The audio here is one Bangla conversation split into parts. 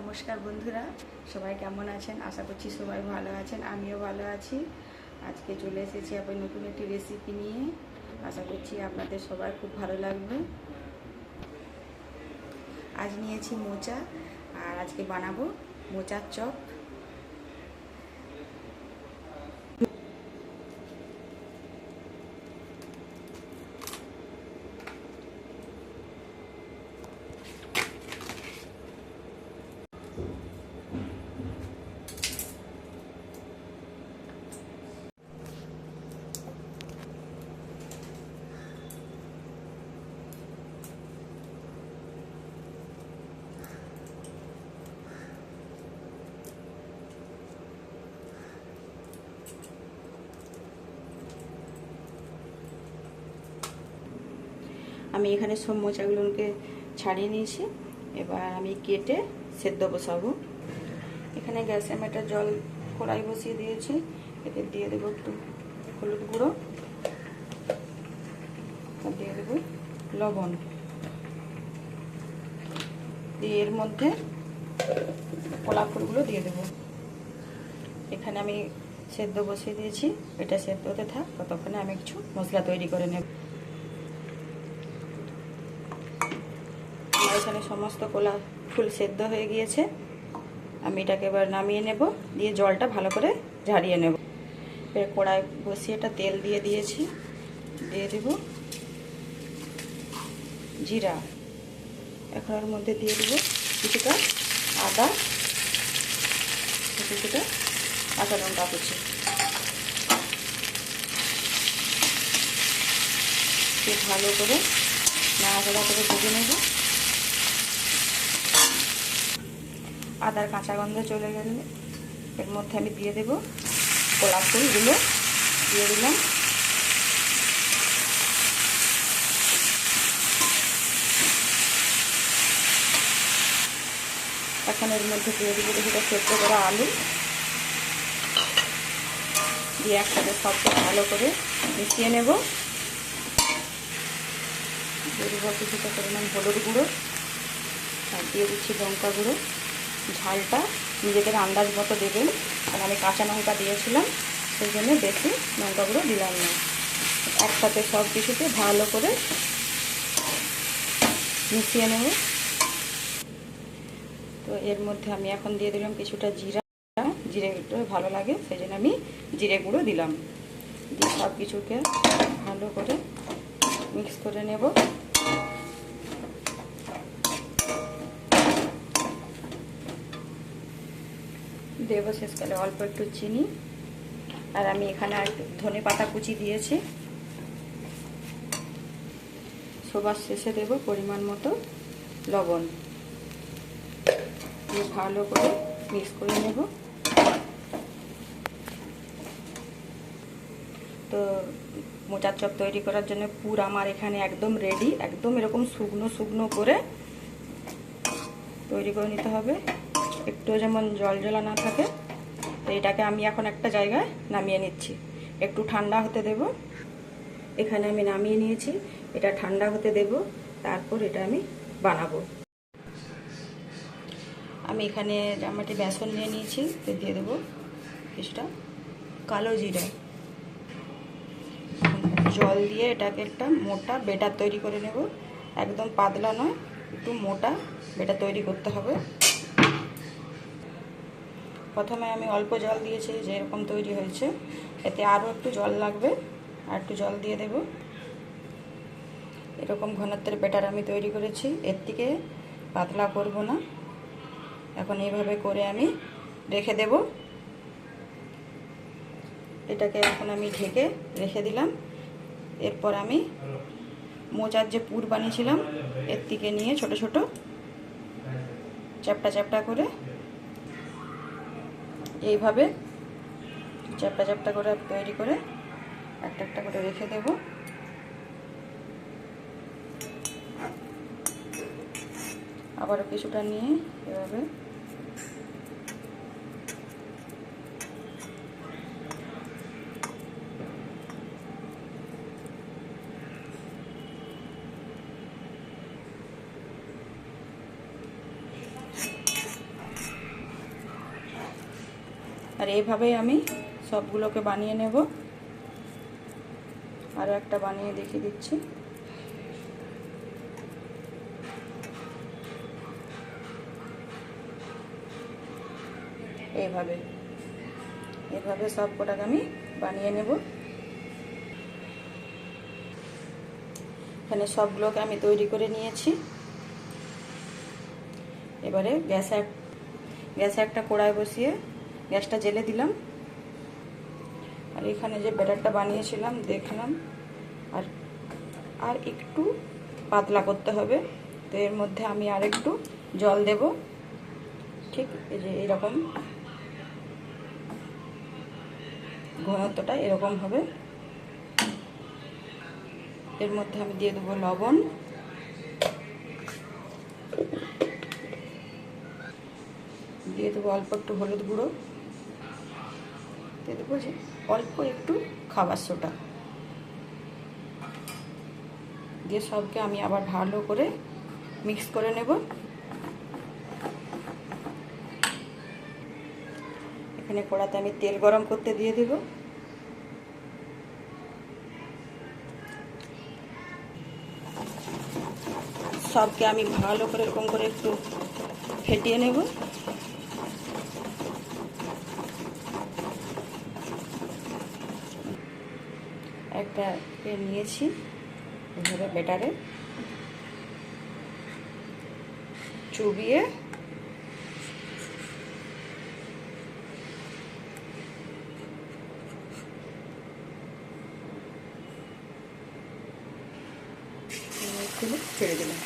নমস্কার বন্ধুরা, সবাই কেমন আছেন? আশা করছি সবাই ভালো আছেন, আমিও ভালো আছি। আজকে চলে এসেছি আবার নতুন একটি রেসিপি নিয়ে। আশা করছি আপনাদের সবার খুব ভালো লাগবে। আজ নিয়েছি মোচা, আর আজকে বানাবো মোচার চপ। আমি এখানে সব মোচাগুলোকে ছাড়িয়ে নিয়েছি। এবার আমি কেটে সেদ্ধ বসাবো। এখানে গ্যাসে আমি একটা জল কড়াই বসিয়ে দিয়েছি। এতে দিয়ে দেবো একটু হলুদ গুঁড়ো। দিয়ে দেবো লবণ। দিয়ে এর মধ্যে কলা ফুলগুলো দিয়ে দেবো। এখানে আমি সেদ্ধ বসিয়ে দিয়েছি। এটা সেদ্ধ হতে থাক, ততক্ষণে আমি কিছু মশলা তৈরি করে নেব আমার এখানে সমস্ত কলা ফুল সেদ্ধ হয়ে গিয়েছে। আমি এটাকে এবার নামিয়ে নেব, দিয়ে জলটা ভালো করে ঝারিয়ে নেব। এবার কড়াই বসিয়ে এটা তেল দিয়ে দিয়েছি। দিয়ে দেব জিরা। এখন ওর মধ্যে দিয়ে দেবো কিছুটা আদা, কিছুটা কাঁচা লঙ্কা কুচি। ভালো করে নাড়াচাড়া করে ভেজে নেব। আদার কাঁচা গন্ধ চলে গেলে এর মধ্যে আমি দিয়ে দেব গোলাপ ফুলগুলো। দিয়ে দিলাম। এখন এর মধ্যে দিয়ে দেবো কিছুটা সেদ্ধ করা আলু। দিয়ে একসাথে সবটা ভালো করে মিশিয়ে নেব। দিয়ে দেবো কিছুটা পরিমাণ হলুদ গুঁড়ো। আর দিয়ে দিচ্ছি লঙ্কা গুঁড়ো। ঝালটা নিজেদের আন্দাজ মতো দেবেন। আর আমি কাঁচা লঙ্কা দিয়েছিলাম, সেই জন্য বেশি লঙ্কা গুঁড়ো দিলাম না। একসাথে সব কিছুকে ভালো করে মিশিয়ে নেব। তো এর মধ্যে আমি এখন দিয়ে দিলাম কিছুটা জিরা। জিরে ভালো লাগে, সেই জন্য আমি জিরে গুঁড়ো দিলাম। দিয়ে সব কিছুকে ভালো করে মিক্স করে নেব। দেব শেষকালে অল্প একটু চিনি। আর আমি এখানে ধনে পাতা কুচি দিয়েছি। সবার শেষে দেব পরিমাণ মতো লবণ। দিয়ে ভালো করে মিক্স করে নেব। তো মোচার চপ তৈরি করার জন্য পুর আমার এখানে একদম রেডি একদম এরকম শুকনো শুকনো করে তৈরি করে নিতে হবে। একটু যেমন জল জলা না থাকে, তো এটাকে আমি এখন একটা জায়গায় নামিয়ে নিচ্ছি। একটু ঠান্ডা হতে দেব। এখানে আমি নামিয়ে নিয়েছি, এটা ঠান্ডা হতে দেব, তারপর এটা আমি বানাবো। আমি এখানে জামাটি বেসন নিয়ে নিয়েছি, তো দিয়ে দেবো কিছুটা কালো জিরা। জল দিয়ে এটাকে একটা মোটা বেটার তৈরি করে নেব। একদম পাতলা নয়, একটু মোটা বেটার তৈরি করতে হবে। প্রথমে আমি অল্প জল দিয়েছি যেরকম তৈরি হয়েছে। এতে আরও একটু জল লাগবে, আর একটু জল দিয়ে দেব। এরকম ঘনত্বের বেটার আমি তৈরি করেছি। এর থেকে পাতলা করব না। এখন এইভাবে করে আমি রেখে দেব। এটাকে এখন আমি ঢেকে রেখে দিলাম। এরপর আমি মোচার যে পুর বানিয়েছিলাম, এর থেকে নিয়ে ছোট ছোট চ্যাপটা চ্যাপটা করে এইভাবে চ্যাপটা চ্যাপটা করে তৈরি করে একটা একটা করে রেখে দেব। আবারও কিছুটা নিয়ে এভাবে আর এইভাবেই আমি সবগুলোকে বানিয়ে নেব। আরও একটা বানিয়ে দেখিয়ে দিচ্ছি। এইভাবে এভাবে সব কটাকে আমি বানিয়ে নেব। এখানে সবগুলোকে আমি তৈরি করে নিয়েছি। এবারে গ্যাসে গ্যাসে একটা কড়াই বসিয়ে গ্যাসটা জেলে দিলাম। আর এখানে যে ব্যাটারটা বানিয়েছিলাম, দেখলাম। আর আর একটু পাতলা করতে হবে। তো এর মধ্যে আমি আর একটু জল দেব। ঠিক এই যে এরকম। ঘনত্বটা এরকম হবে। এর মধ্যে আমি দিয়ে দেবো লবণ। দিয়ে দেবো অল্প একটু হলুদ গুঁড়ো। দিয়ে দেবো যে অল্প একটু খাবার সোটা দিয়ে সবকে আমি আবার ভালো করে মিক্স করে নেব। এখানে কড়াতে আমি তেল গরম করতে দিয়ে দেব। সবকে আমি ভালো করে এরকম করে একটু ফেটিয়ে নেব। একটা নিয়েছি এভাবে বেটারে চুবিয়ে ছেড়ে দিলাম।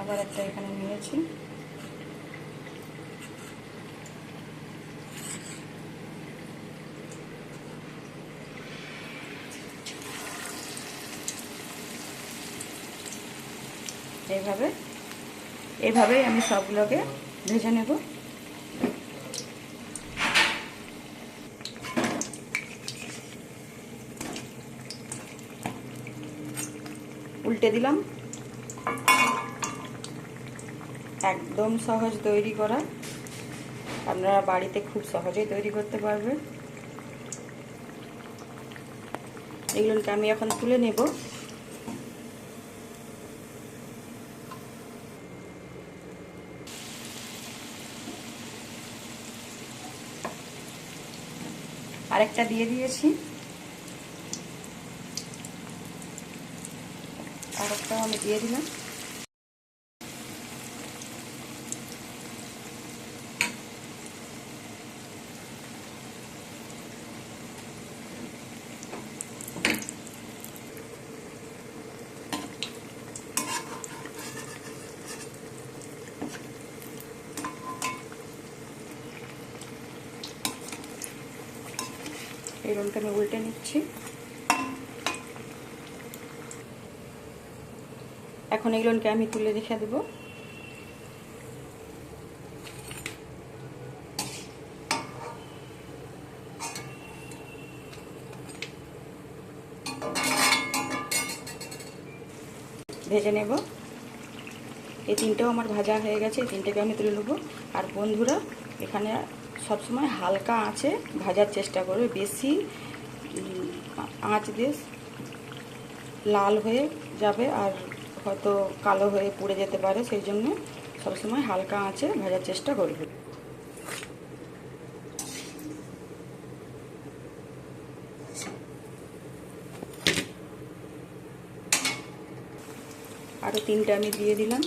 আবার একটা নিয়েছি এইভাবে এইভাবেই আমি সবগুলোকে ভেজে নেব। উল্টে দিলাম। একদম সহজ তৈরি করা। আপনারা বাড়িতে খুব সহজেই তৈরি করতে পারবেন। এগুলোকে আমি এখন তুলে নেব। আরেকটা দিয়ে দিয়েছি। আরেকটাও আমি দিয়ে দিলাম। এই রোলটা আমি উল্টে নিচ্ছি। এখন এগুলোকে আমি তুলে রেখে দেবো। ভেজে নেব। এই তিনটেও আমার ভাজা হয়ে গেছে, এই তিনটেকে আমি তুলে নেব। আর বন্ধুরা, এখানে সবসময় হালকা আঁচে ভাজার চেষ্টা করবে, বেশি আঁচ দিয়ে লাল হয়ে যাবে আর হয়তো কালো হয়ে পুড়ে যেতে পারে, সেই জন্য সবসময় হালকা আঁচে ভাজার চেষ্টা করবে। আরও তিনটা আমি দিয়ে দিলাম।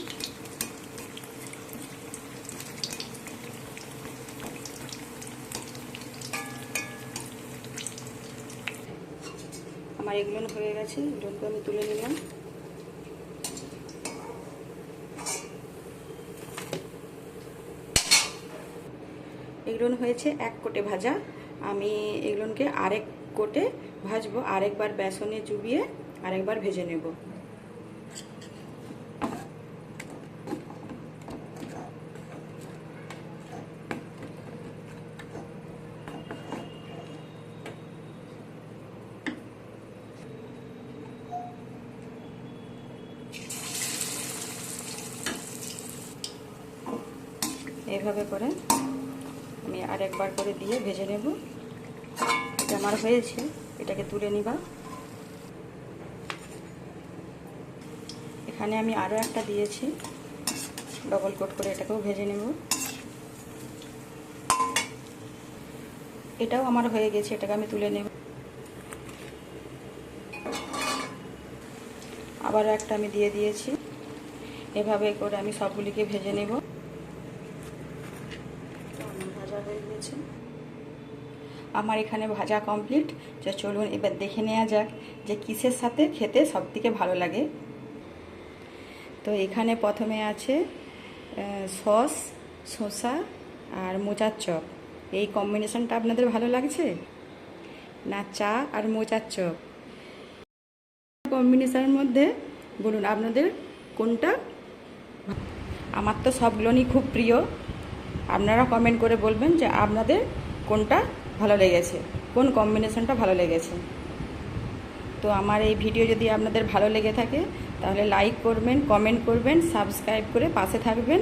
আমার এগুলো হয়ে গেছে, এগুলোকে আমি তুলে নিলাম। এগুলো হয়েছে এক কোটে ভাজা। আমি এগুলোকে আরেক কোটে ভাজবো, আরেকবার বেসনে চুবিয়ে আরেকবার ভেজে নেব। এইভাবে করে আমি আরেকবার করে দিয়ে ভেজে নেব। এটা আমার হয়েছে, এটাকে তুলে নিবা। এখানে আমি আরও একটা দিয়েছি ডবল কোট করে এটাকেও ভেজে নেব। এটাও আমার হয়ে গেছে, এটাকে আমি তুলে নেব। আবারও একটা আমি দিয়ে দিয়েছি। এভাবে করে আমি সবগুলিকে ভেজে নেব ভাজা হয়ে গেছে আমার এখানে ভাজা কমপ্লিট যে চলুন এবার দেখে নেওয়া যাক যে কিসের সাথে খেতে সবথেকে ভালো লাগে। তো এখানে প্রথমে আছে সস, শসা আর মোচার চপ। এই কম্বিনেশনটা আপনাদের ভালো লাগছে? না, চা আর মোচার চপ। কম্বিনেশনের মধ্যে বলুন আপনাদের কোনটা? আমার তো সবগুলোই খুব প্রিয়। আপনারা কমেন্ট করে বলবেন যে আপনাদের কোনটা ভালো লেগেছে। কোন কম্বিনেশনটা ভালো লেগেছে? তো আমার এই ভিডিও যদি আপনাদের ভালো লেগে থাকে, তাহলে লাইক করবেন কমেন্ট করবেন সাবস্ক্রাইব করে পাশে থাকবেন।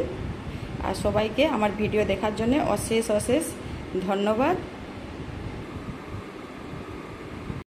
আর সবাইকে আমার ভিডিও দেখার জন্য অশেষ অশেষ ধন্যবাদ।